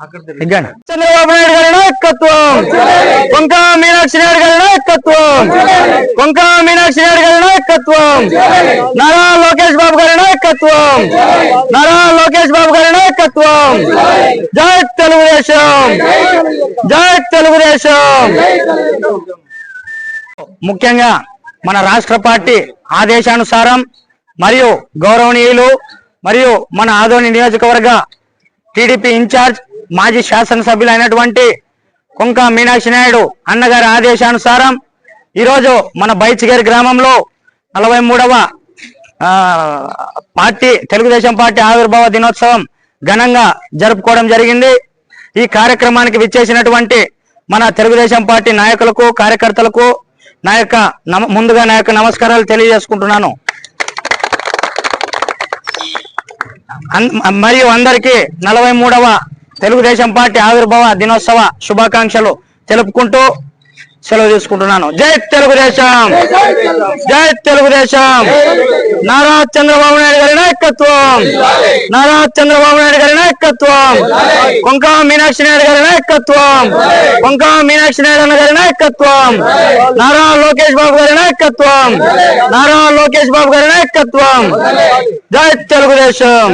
చంద్రబాబు నాయుడు గారి నాయకత్వం. కొంక మీనాక్షి నాయుడు గారి నాయకత్వం. కొంక మీనాక్షి నాయుడు గారి నాయకత్వం. నారా లోకేష్ బాబు గారి నాయకత్వం. నారా లోకేష్ బాబు గారి నాయకత్వం. జై తెలుగుదేశం. జై తెలుగుదేశం. ముఖ్యంగా మన రాష్ట్ర పార్టీ ఆదేశానుసారం మరియు గౌరవనీయులు మరియు మన ఆదోని నియోజకవర్గ టీడీపీ ఇన్ఛార్జ్ మాజీ శాసనసభ్యులైనటువంటి కొంక మీనాక్షి నాయుడు అన్నగారి ఆదేశానుసారం ఈరోజు మన బైచిగేరి గ్రామంలో నలభై మూడవ పార్టీ తెలుగుదేశం పార్టీ ఆవిర్భావ దినోత్సవం ఘనంగా జరుపుకోవడం జరిగింది. ఈ కార్యక్రమానికి విచ్చేసినటువంటి మన తెలుగుదేశం పార్టీ నాయకులకు కార్యకర్తలకు నా యొక్క నమ- ముందుగా నా యొక్క నమస్కారాలు తెలియజేసుకుంటున్నాను. మరియు అందరికీ నలభై మూడవ తెలుగుదేశం పార్టీ ఆవిర్భావ దినోత్సవ శుభాకాంక్షలు తెలుపుకుంటూ సెలవు తీసుకుంటున్నాను. జై తెలుగుదేశం! జై తెలుగుదేశం! నారా చంద్రబాబు నాయుడు గారి నాయకత్వం! నారా చంద్రబాబు నాయుడు గారి నాయకత్వం! కొంకా మీనాక్షి నాయుడు గారి నాయకత్వం! కొంకా మీనాక్షి నాయుడు అన్న గారి నాయకత్వం! నారా లోకేష్ బాబు గారి నాయకత్వం! నారా లోకేష్ బాబు గారి నాయకత్వం! జై తెలుగుదేశం!